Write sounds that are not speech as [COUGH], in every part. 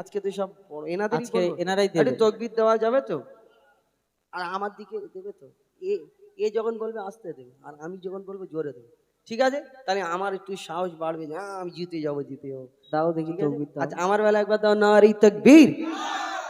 আজকে তো সব এনাদের আজকে এনারাই দেবে। তকবির দেওয়া যাবে তো? আর আমার দিকে দেবে তো? এ এ যখন বলবে আসতে দেবে আর আমি যখন বলব জোরে দেবে। ঠিক আছে? তাহলে আমার একটু সাহস বাড়বে যে হ্যাঁ আমি জিতে যাব জিতে যাব। দাও দেখি তকবির আচ্ছা আমার বেলা একবার দাও নারী তকবীর।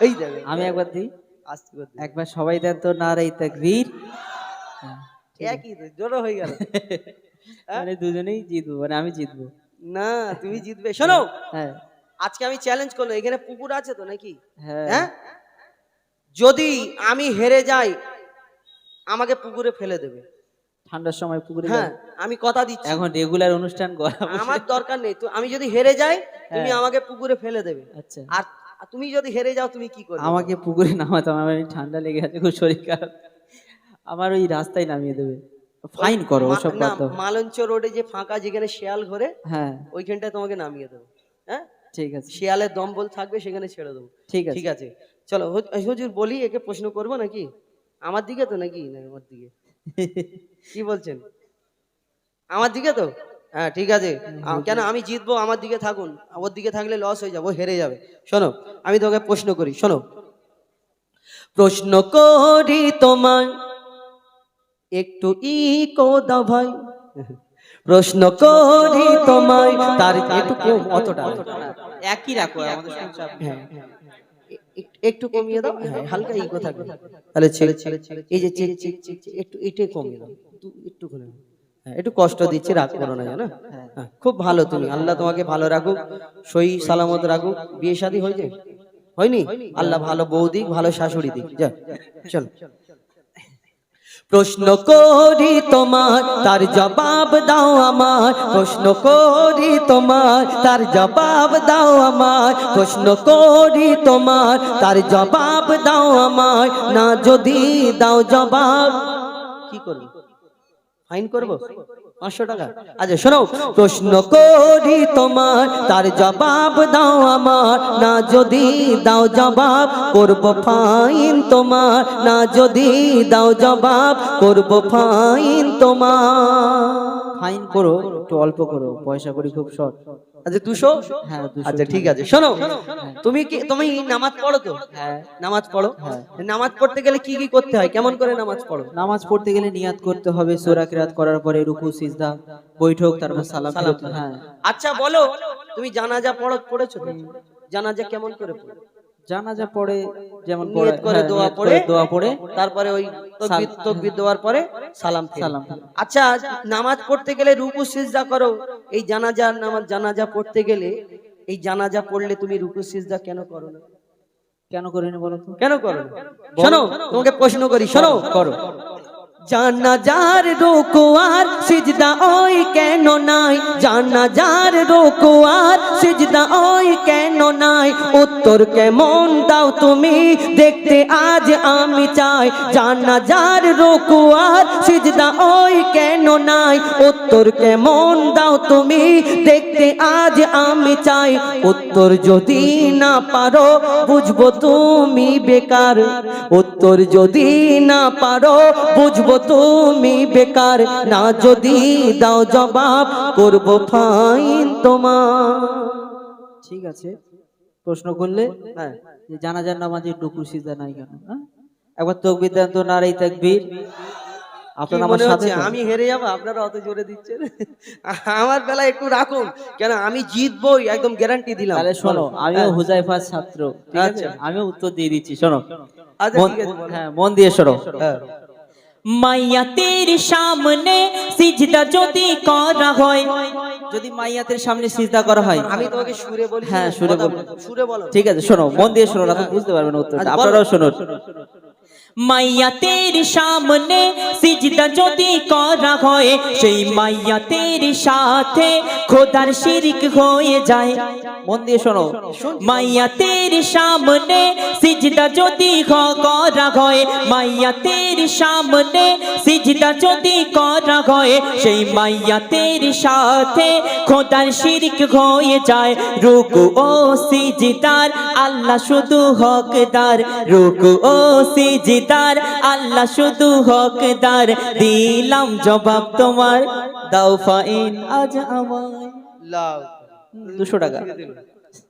এই দেবে আমি একবার দিই? আসতে করতে একবার সবাই দেন তো নারাই তাকবীর। হ্যাঁ। একই তো জোরে হয়ে গেল? মানে দুজনেই জিতবো মানে আমি জিতবো। না তুমি জিতবে। শোনো! হ্যাঁ। আজকে আমি চ্যালেঞ্জ করল এখানে পুকুর আছে তো নাকি? হ্যাঁ। হ্যাঁ? যদি আমি হেরে যাই আমাকে পুকুরে ফেলে দেবে। ঠান্ডার সময় পুকুরে হ্যাঁ আমি কথা দিচ্ছি। এখন রেগুলার অনুষ্ঠান আমার দরকার নেই তো আমি যদি হেরে যাই তুমি হ্যাঁ। আমাকে পুকুরে ফেলে দেবে। আচ্ছা। আর তুমি যদি হেরে যাও তুমি কি করবে? আমাকে পুকুরে নামাতো আমার ঠান্ডা লেগে আছে খুব শরীর খারাপ। আমার ওই রাস্তায় নামিয়ে দেবে। ফাইন করো ওসব না, মালঞ্চ রোডে যে ফাঁকা যেখানে শিয়াল ঘরে হ্যাঁ। ওইখানটায় তোমাকে নামিয়ে দেবো। হ্যাঁ? ঠিক আছে। শিয়ালের দম্বল থাকবে সেখানে ছেড়ে দেবো। ঠিক আছে। ঠিক আছে। চলো হুজ- হুজুর বলি একে প্রশ্ন করব নাকি? আমার দিকে তো নাকি? না আমার দিকে। [LAUGHS] কি বলছেন? আমার দিকে তো? হ্যাঁ ঠিক আছে। কেন আমি জিতবো আমার দিকে থাকুন। ওর দিকে থাকলে লস হয়ে যাব হেরে যাবে। শোনো আমি তোকে প্রশ্ন করি শোনো। প্রশ্ন করি তোমায় একটু ই কোদা ভাই প্রশ্ন করি তোমায় তার একটু কম অতটা একই রাখো আমাদের। হ্যাঁ এ- একটু কমিয়ে দাও হ্যাঁ হালকা ই কথা তাহলে ছেলে ছেলে এই যে একটু এটাই কমিয়ে দাও। একটু- একটু করে হ্যাঁ একটু কষ্ট দিচ্ছে রাগ করো না জানো? হ্যাঁ, খুব ভালো তুমি। আল্লাহ তোমাকে ভালো রাখুক সই সালামত রাখুক। বিয়ে শাদী হয়েছে? হয়নি? আল্লাহ ভালো বউ দিক ভালো শাশুড়ি দিক। যা চল। প্রশ্ন করি তোমার, তার জবাব দাও আমার। প্রশ্ন করি তোমার, তার জবাব দাও আমার। প্রশ্ন করি তোমার, তার জবাব দাও আমার। না যদি দাও জবাব, কি করব? ফাইন করব? পাঁচশো টাকা। আচ্ছা শোনো প্রশ্ন করি তোমার তার জবাব দাও আমার। না যদি দাও জবাব করব ফাইন তোমার। না যদি দাও জবাব করব ফাইন তোমার। ফাইন করো একটু অল্প করো পয়সা করি খুব শর্ট। আচ্ছা দুশো? হ্যাঁ আচ্ছা ঠিক আছে শোনো। তুমি কি তুমি নামাজ পড়ো তো? হ্যাঁ নামাজ পড়ো। নামাজ পড়তে গেলে কি কি করতে হয়? কেমন করে নামাজ পড়ো? নামাজ পড়তে গেলে নিয়াত করতে হবে সূরা কিরাত করার পরে রুকু সিজদা বৈঠক তারপর সালাম হ্যাঁ। আচ্ছা বলো তুমি জানাজা পড়ো পড়েছো জানাজা কেমন করে পড়ো? জানাজা পড়ে যেমন নিয়ত করে হ্যাঁ, দোয়া পড়ে দোয়া পড়ে। তারপরে ওই তকবির তকবির দেওয়ার পরে সালাম সালাম। আচ্ছা নামাজ পড়তে গেলে রুকু সিজদা করো। এই জানাজা নামাজ জানাজা পড়তে গেলে এই জানাজা পড়লে তুমি রুকু সিজদা কেন করো না? কেন করিনি বলো তো? কেন করো শোনো তোমাকে প্রশ্ন করি শোনো। করো। জানাজার রোকোয়ার সিজদা ওই কেন নাই? জানাজার রোকোয়ার সিজদা ওই কেন নাই? উত্তর কেমন দাও তুমি? দেখতে আজ আমি চাই। জানাজার রোকোয়ার সিজদা ওই কেন নাই? উত্তর কেমন দাও তুমি? দেখতে আজ আমি চাই। উত্তর যদি না পারো, বুঝব তুমি বেকার। উত্তর যদি না পারো, বুঝব তুমি বেকার না যদি দাও জবাব করব ফাইন তোমার। ঠিক আছে প্রশ্ন করলে? হ্যাঁ জানাজার নামাজে ডুকু সিজদা নাই কেন হ্যাঁ? একবার তকবির দেন তো নারাই তাকবীর। কি আমার সাথে আমি হেরে যাব? আপনারা অত জোরে দিচ্ছেন? আমার বেলা একটু রাখুন কেন আমি জিতবই একদম গ্যারান্টি দিলাম। তাহলে শোনো আমিও হ্যাঁ। হুজাইফার ছাত্র ঠিক আছে? আচ্ছা। আমিও উত্তর দিয়ে দিচ্ছি শোনো। আচ্ছা। হ্যাঁ মন দিয়ে শোনো। হ্যাঁ। মাইয়া তের সামনে সিজদা যদি করা হয় যদি মাইয়াতের সামনে সিজদা করা হয় আমি তোমাকে সুরে বলি হ্যাঁ, সুরে বলো। সুরে বলো ঠিক আছে শোনো মন দিয়ে শোনো না তো বুঝতে পারবেন উত্তরটা আচ্ছা। আপনারাও শুনুন মাইয়াতের সামনে সিজদা যদি করা হয় সেই মাইয়াতের সাথে খোদার শিরিক হয়ে যায়। মন দিয়ে শোনো। মাইয়াতের সামনে সিজদা যদি করা হয় মাইয়াতের সামনে সিজদা যদি করা হয় সেই মাইয়াতের সাথে খোদার শিরিক হয়ে যায়। রুকু ও সিজদার আল্লাহ শুধু হকদার। রুকু ও সিজদার আল্লাহ শুধু হকদার। দিলাম জবাব তোমার দাও ফাইন আজ আমায়। লাও। দুশো টাকা।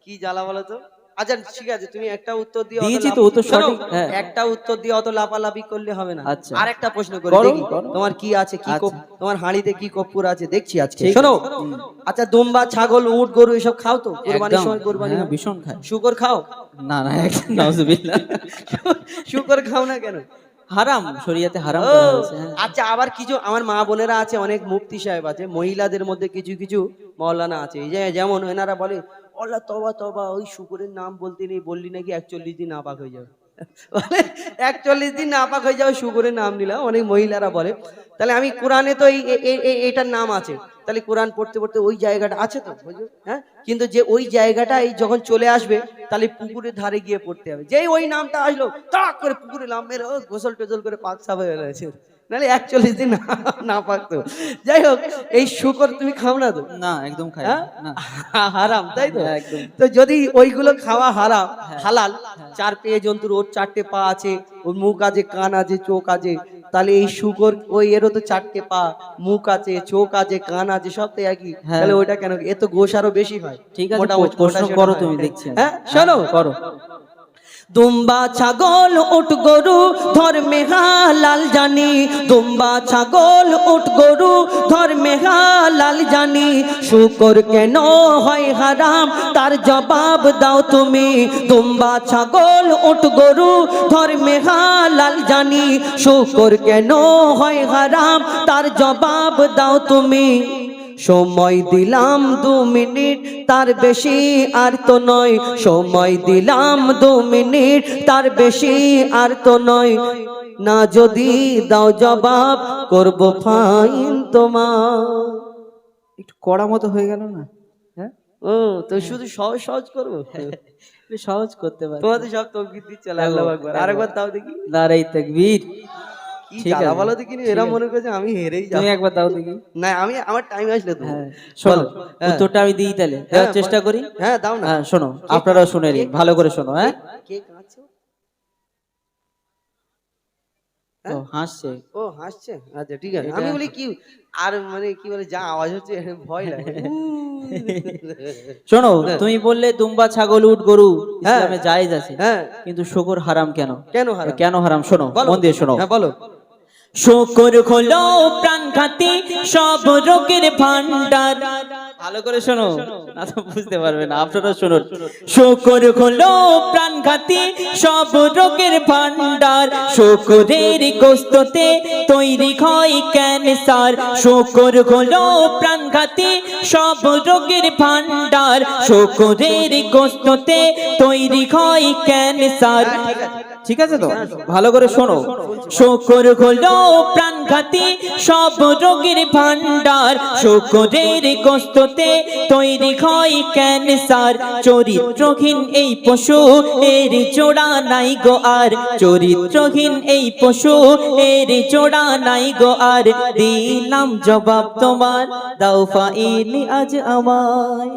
কি জ্বালা বলো তো? আচ্ছা ঠিক আছে তুমি একটা উত্তর দিয়ে দিয়েছি তো, উত্তর সঠিক, হ্যাঁ। একটা উত্তর দিয়ে অত লাফালাফি করলে হবে না। আচ্ছা। আর একটা প্রশ্ন করে দেখি তোমার কি আছে কি আচ্ছা। তোমার হাঁড়িতে কি কপ্পুর আছে? দেখছি আজকে। শোনো। আচ্ছা দুম্বা ছাগল উট গরু এসব খাও তো? কোরবানির সময় কোরবানি হ্যাঁ, ভীষণ খায় শুকর খাও? না না নাউজুবিল্লাহ শুকর খাও না কেন? হারাম শরিয়াতে হারাম হ্যাঁ। আচ্ছা আবার কিছু আমার মা বোনেরা আছে অনেক মুফতি সাহেব আছে মহিলাদের মধ্যে কিছু কিছু মৌলানা আছে। এই যে যেমন এনারা বলে আল্লাহ তবা তবা ওই শুকুরের নাম বলতে নেই, বললি নাকি একচল্লিশ দিন নাপাক হয়ে যাবে। [LAUGHS] একচল্লিশ দিন হয়ে শুকুরের নাম নিলাম, অনেক মহিলারা বলে। তাহলে আমি কোরআনে তো এই এটার নাম আছে। তাহলে কোরআন পড়তে পড়তে ওই জায়গাটা আছে তো? হ্যাঁ? কিন্তু যে ওই জায়গাটা এই যখন চলে আসবে, তাহলে পুকুরের ধারে গিয়ে পড়তে হবে। যেই ওই নামটা আসলো, তাক করে পুকুরে নাম মেরে গোসল টোসল করে পাক হয়ে গেছে। নাহলে একচল্লিশ দিন না- পাকতো। যাই হোক এই শুকর তুমি খাও না তো? না একদম খায় হ্যাঁ? না। হারাম তাই তো? হ্যাঁ, তো যদি ওইগুলো খাওয়া হারাম হালাল চার পেয়ে জন্তুর ওর চারটে পা আছে ওর মুখ আছে কান আছে চোখ আছে তাহলে এই শুকর ওই এরও তো চারটে পা মুখ আছে চোখ আছে কান আছে সব তো একই। হ্যাঁ। তাহলে ওইটা কেন? এ তো গোশ আরও বেশি হয়। ঠিক আছে প্রশ্ন করো তুমি হয়। দেখছি হ্যাঁ শোনো। করো। দুম্বা ছাগল উট গরু, ধর্মে হালাল জানি। দুম্বা ছাগল উট গরু, ধর্মে হালাল জানি। শুকর কেন হয় হারাম? তার জবাব দাও তুমি। দুম্বা ছাগল উট গরু, ধর্মে হালাল জানি। শুকর কেন হয় হারাম? তার জবাব দাও তুমি। সময় দিলাম দু মিনিট তার বেশি আর তো নয়। সময় দিলাম দু মিনিট তার বেশি আর তো নয়। না যদি দাও জবাব করব ফাইন তোমার। একটু কড়া মতো হয়ে গেল না? হ্যাঁ? ও তো শুধু সহজ সহজ করব? সহজ করতে পারি তোমাদের সব তৌকির দিচ্ছে আল্লাহ আকবার। আরেকবার তাও দেখি। নারাই তাকবীর। কি জ্বালা বলো দেখি এরা মনে করছে আমি হেরেই যাব। তুমি একবার দাও দেখি। না আমি আমার টাইম আসলে তো। হ্যাঁ শোনো হ্যাঁ। উত্তরটা আমি দিই তাহলে। হ্যাঁ, চেষ্টা করি। হ্যাঁ দাও না। হ্যাঁ শোনো আপনারাও শুনে নিন ভালো করে শোনো হ্যাঁ? কে কাঁদছে? ও হাসছে। ও হাসছে? আচ্ছা ঠিক আছে। আমি বলি কি আর মানে কি বলে যা আওয়াজ হচ্ছে ভয় লাগে। [LAUGHS] শোনো তুমি বললে দুম্বা ছাগল উট গরু হ্যাঁ। ইসলামে জায়েজ আছে। হ্যাঁ। কিন্তু শুকর হারাম কেন? কেন হারাম? কেন হারাম? শোনো মন দিয়ে শোনো। হ্যাঁ বলো। শুকর হলো প্রাণ খাতে সব রোগের ভান্ডার ভালো করে শোনো না তো বুঝতে পারবে না আপনারা শুনুন। শুকর হলো প্রাণ খাতে সব রোগের ভান্ডার শুকরের গোস্ততে তৈরি হয় ক্যান্সার। শুকর হলো প্রাণ খাতে সব রোগের ভান্ডার শুকরের গোস্ততে তৈরি হয় ক্যান্সার। ঠিক আছে তো? ভালো করে শোনো। শুকর হলো প্রাণঘাতী সব রোগের ভান্ডার শুকরের গোস্ততে তৈরি হয় ক্যান্সার। চরিত্রহীন এই পশু এর জোড়া নাই গো আর। চরিত্রহীন এই পশু এর জোড়া নাই গো আর। দিলাম জবাব তোমার দাও ফাইলি আজ আমায়।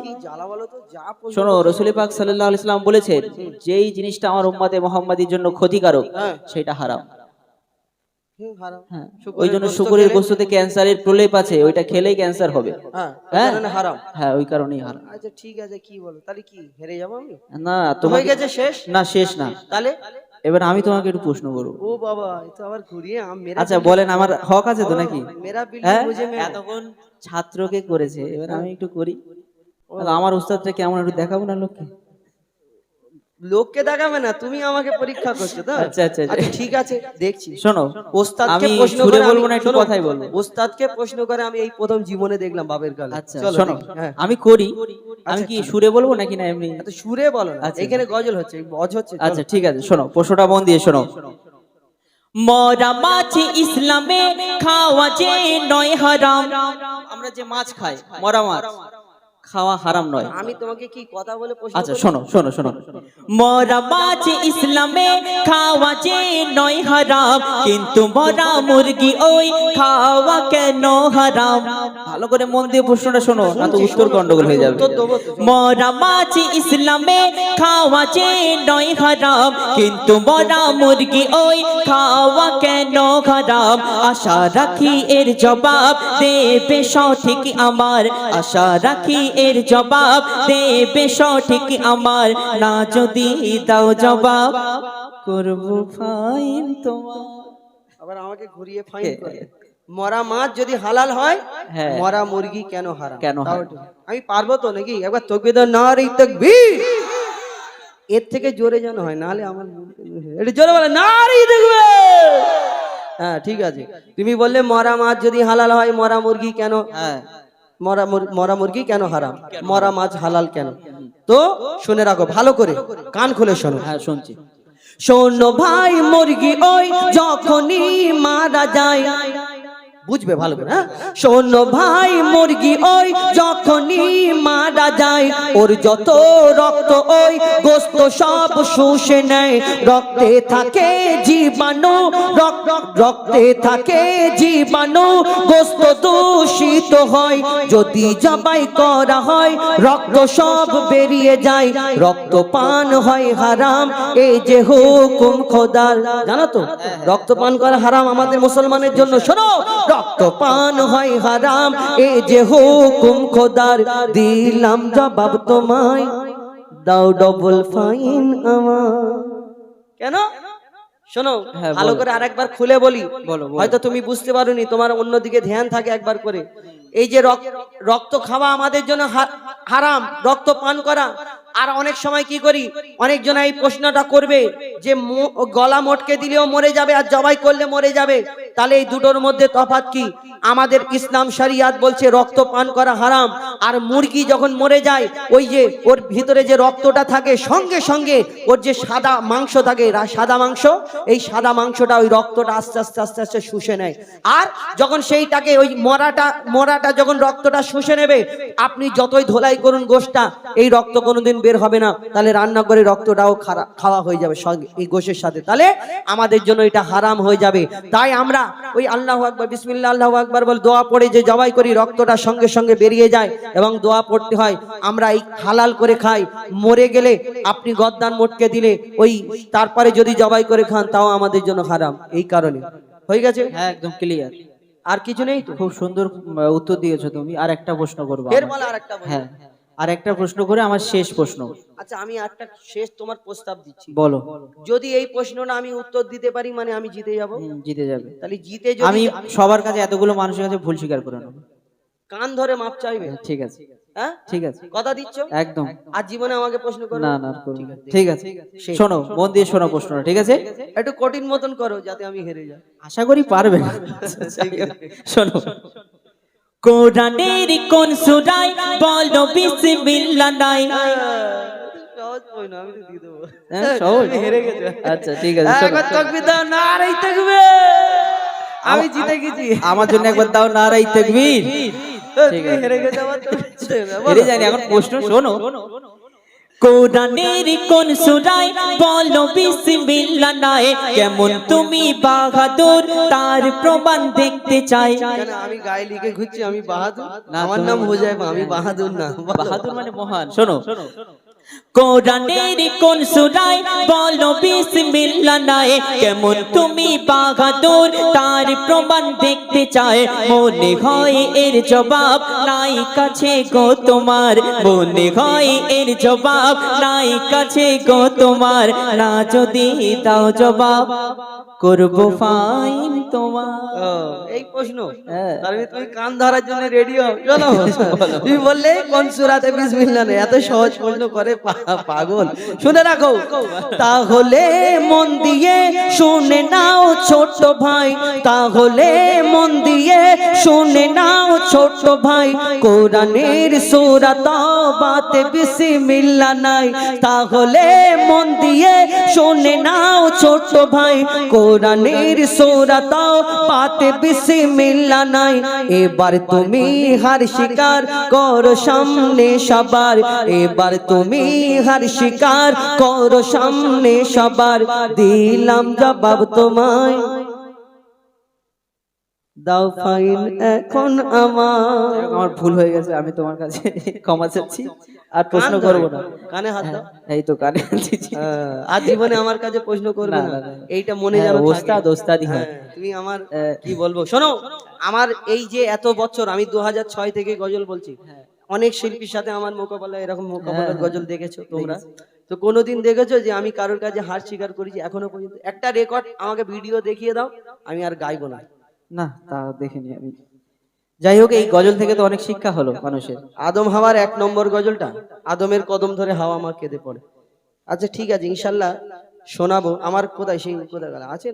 শোনো রসুল পাক সাল্লাল্লাহু আলাইহি সাল্লাম বলেছেন। যেই জিনিসটা আমার উম্মতে মুহাম্মাদির জন্য ক্ষতিকারক হ্যাঁ। সেটা হারাম। হ্যাঁ শুকরের ওই জন্য গোশত শুকরের গোস্ততে ক্যান্সারের প্রলেপ আছে ওইটা খেলেই ক্যান্সার হবে। হ্যাঁ ওই হ্যাঁ? হারাম। হ্যাঁ ওই কারণেই হারাম। আচ্ছা ঠিক আছে কি বলো? তাহলে কি হেরে যাব আমি? না তোমার গেছে শেষ? না শেষ না। তাহলে? এবার আমি তোমাকে একটু প্রশ্ন করব। ও বাবা তো আবার ঘুরিয়ে আচ্ছা বলেন আমার হক আছে তো নাকি? হ্যাঁ? বুঝে এতক্ষণ ছাত্রকে করেছে এবার আমি একটু করি। আমার উস্তাদটা কেমন একটু দেখাবো না লোককে? লোককে দেখাবে না তুমি আমাকে পরীক্ষা করছ তো? আচ্ছা, আচ্ছা, আচ্ছা। ঠিক আছে দেখছি। শোনো ওস্তাদকে প্রশ্ন করে বলব না একটু কথাই বলব। ওস্তাদকে প্রশ্ন করে আমি এই প্রথম জীবনে দেখলাম বাবের কালে। আচ্ছা শোনো হ্যাঁ। আমি করি আমি কি সুরে বলব নাকি না এমনি? সুরে বলো না আচ্ছা। এখানে গজল হচ্ছে বজ হচ্ছে আচ্ছা ঠিক আছে শোনো প্রশ্নটা মন দিয়ে শোনো। মরা মাছ ইসলামে খাওয়া যে নয় হারাম। আমরা যে মাছ খাই মরা মাছ। খাওয়া হারাম নয়। আমি তোমাকে কি কথা বলে আচ্ছা শোনো শোনো শোনো। মরা মাছ ইসলামে খাওয়া যে নয় হারাম কিন্তু মরা মুরগি ওই খাওয়া কেন হারাম? ভালো করে মন দিয়ে প্রশ্নটা শোনো না তো উত্তর গন্ডগোল হয়ে যাবে। মরা মাছ ইসলামে খাওয়া যে নয় হারাম কিন্তু মরা মুরগি ওই খাওয়া কেন হারাম আশা রাখি এর জবাব দেবে সঠিক আমার। আশা রাখি এর জবাব দেবে সঠিক আমার। না যদি দাও জবাব করব ফাইন তোমার। আবার আমাকে ঘুরিয়ে ফাইন করে। মরা মাছ যদি হালাল হয় হ্যাঁ। মরা মুরগি কেন হারাম? কেন। আমি পারব তো নাকি? একবার তকবির না রে তকবীর। এর থেকে জোরে যেন হয় নাহলে আমার এটা জোরে বলে না রে দেখবে হ্যাঁ ঠিক আছে। তুমি বললে মরা মাছ যদি হালাল হয় মরা মুরগি কেন হ্যাঁ। মরা মরা মুরগি কেন হারাম? মরা মাছ হালাল কেন? তো শুনে রাখো ভালো করে কান খুলে শোনো। হ্যাঁ শুনছি। শোনো ভাই মুরগি ওই যখনই মারা যায় বুঝবে ভালো করে হ্যাঁ? শোনো ভাই, মুরগি ওই যখনই মারা যায়, ওর যত রক্ত ওই গোস্ত সব শুষে নেয়। রক্তে থাকে জীবাণু, রক্ত, রক্তে থাকে জীবাণু, গোস্ত দূষিত হয়। যদি জবাই করা হয়, রক্ত সব বেরিয়ে যায়। রক্ত পান হয় হারাম এই যে হুকুম খোদার। জানো তো রক্ত পান করা হারাম আমাদের মুসলমানের জন্য। শোনো রক্ত পান হয় হারাম। এই যে হুকুম খোদার দিলাম জবাব তোমায়। দাও ডবল ফাইন আমার। কেন? শোনো হ্যাঁ, ভালো করে আরেকবার খুলে বলি। হয়তো তুমি বুঝতে পারোনি তোমার অন্যদিকে ধ্যান থাকে একবার করে। এই যে রক- রক্ত খাওয়া আমাদের জন্য হারাম রক্ত পান করা। আর অনেক সময় কি করি? অনেকজন এই প্রশ্নটা করবে যে গলা মটকে দিলেও মরে যাবে আর জবাই করলে মরে যাবে। তাহলে এই দুটোর মধ্যে তফাৎ কি? আমাদের ইসলাম শরিয়াত বলছে রক্ত পান করা হারাম, আর মুরগি যখন মরে যায়, ওই যে ওর ভিতরে যে রক্তটা থাকে, সঙ্গে সঙ্গে ওর যে সাদা মাংস থাকে সাদা মাংস, এই সাদা মাংসটা ওই রক্তটা আস্তে আস্তে আস্তে আস্তে শুষে নেয়। আর যখন সেইটাকে ওই মরাটা মরাটা যখন রক্তটা শুষে নেবে, আপনি যতই ধোলাই করুন গোশটা, এই রক্ত কোনোদিন বের হবে না। তাহলে রান্না করে রক্তটাও খারা- খাওয়া হয়ে যাবে সঙ্গে এই গোশের সাথে। তাহলে আমাদের জন্য এটা হারাম হয়ে যাবে। তাই আমরা ওই আল্লাহ আকবর বিসমিল্লা আল্লাহ আকবর বল দোয়া পড়ে যে জবাই করি রক্তটা সঙ্গে সঙ্গে বেরিয়ে যায় এবং দোয়া পড়তে হয়। আমরা এই হালাল করে খাই মরে গেলে আপনি গদ্দান মোটকে দিলে ওই তারপরে যদি জবাই করে খান তাও আমাদের জন্য হারাম এই কারণে। হয়ে গেছে? হ্যাঁ একদম ক্লিয়ার আর কিছু নেই খুব সুন্দর উত্তর দিয়েছ তুমি। আর একটা প্রশ্ন করব আমরা। হ্যাঁ। আর একটা প্রশ্ন করে আমার শেষ প্রশ্ন। আচ্ছা আমি একটা শেষ তোমার প্রস্তাব দিচ্ছি। বলো। যদি এই প্রশ্নটা আমি উত্তর দিতে পারি মানে আমি জিতে যাব? জিতে যাবে। তাহলে জিতে আমি সবার কাছে এতগুলো মানুষের কাছে ভুল স্বীকার করে নেব। কান ধরে মাপ চাইবে? ঠিক আছে। হ্যাঁ? ঠিক আছে। কথা দিচ্ছ? একদম। আর জীবনে আমাকে প্রশ্ন করো। না না। ঠিক আছে। শোনো মন দিয়ে শোনো প্রশ্নটা ঠিক আছে? একটু কঠিন মতন করো যাতে আমি হেরে যাই। আশা করি পারবে না। শোনো কোরআনের কোন সুরাই বলো বিসমিল্লাহ নাই। আমি হ্যাঁ, আচ্ছা আমি জিতে গেছি। আমার জন্য একবার দাও নারাই তাকবীর। থাকবি হেরে গেছো এখন প্রশ্ন শোনো। কোরআনের কোন সুরাই বলো বিসমিল্লা নাই। কেমন তুমি বাহাদুর তার প্রমাণ দেখতে চাই। আমি গায়ে লিখে ঘুরছি আমি বাহাদুর? আমার নাম হয়ে হুজাইফা আমি বাহাদুর না? বাহাদুর মানে মহান। শোনো কোরআনের কোন সুরাই বলো বিসমিল্লাহ নাই। কেমন তুমি বাহাদুর তার প্রমাণ দেখতে চায়। মনে হয় এর জবাব নাই কাছে গো তোমার। মনে হয় এর জবাব নাই কাছে গো তোমার। না যদি দাও জবাব করব ফাইন তোমার। এই প্রশ্ন। হ্যাঁ। তার মানে তুমি কান ধরার জন্য রেডি হও। চলো। [LAUGHS] তুমি বললে কোন সুরাতে বিসমিল্লাহ নেই? এত সহজ প্রশ্ন করে পা- পাগল। শুনে রাখো। তাহলে মন দিয়ে শুনে নাও ছোট ভাই। তাহলে মন দিয়ে শুনে নাও ছোট ভাই। কোরআনের সূরা তাওবাতে বিসমিল্লাহ নাই। তাহলে মন দিয়ে শুনে নাও ছোট ভাই। কোরআনের সূরা তাওবাতে বিসমিল্লাহ নাই। এবার তুমি হার শিকার করো সামনে সবার। এবার তুমি হার শিকার করো সামনে সবার। দিলাম জবাব তোমায়। দাও ফাইন এখন আমার। আমার ভুল হয়ে গেছে আমি তোমার কাছে ক্ষমা চাচ্ছি। আর প্রশ্ন করব না। কানে হাত দাও। এই তো কানে হ্যাঁ, আর জীবনে আমার কাছে প্রশ্ন করবে না। এইটা মনে যাবে থাকে। ওস্তাদ, ওস্তাদি হ্যাঁ, তুমি আমার আহ, কি বলব? শোনো আমার এই যে এত বছর আমি দু ছয় থেকে গজল বলছি। অনেক শিল্পীর সাথে আমার মোকাবেলা এরকম মোকাবেলার হ্যাঁ, গজল দেখেছ তোমরা? তো কোনোদিন দেখেছ যে আমি কারোর কাছে হার স্বীকার করেছি? এখনও পর্যন্ত একটা রেকর্ড আমাকে ভিডিও দেখিয়ে দাও আমি আর গাইবো না। না তা দেখিনি আমি। যাই হোক এই গজল থেকে তো অনেক শিক্ষা হলো মানুষের। আদম হাওয়ার এক নম্বর গজলটা আদমের কদম ধরে হাওয়া মা কেঁদে পড়ে। আচ্ছা ঠিক আছে ইনশাল্লাহ শোনাবো। আমার কোথায় সেই কোথায় আছে?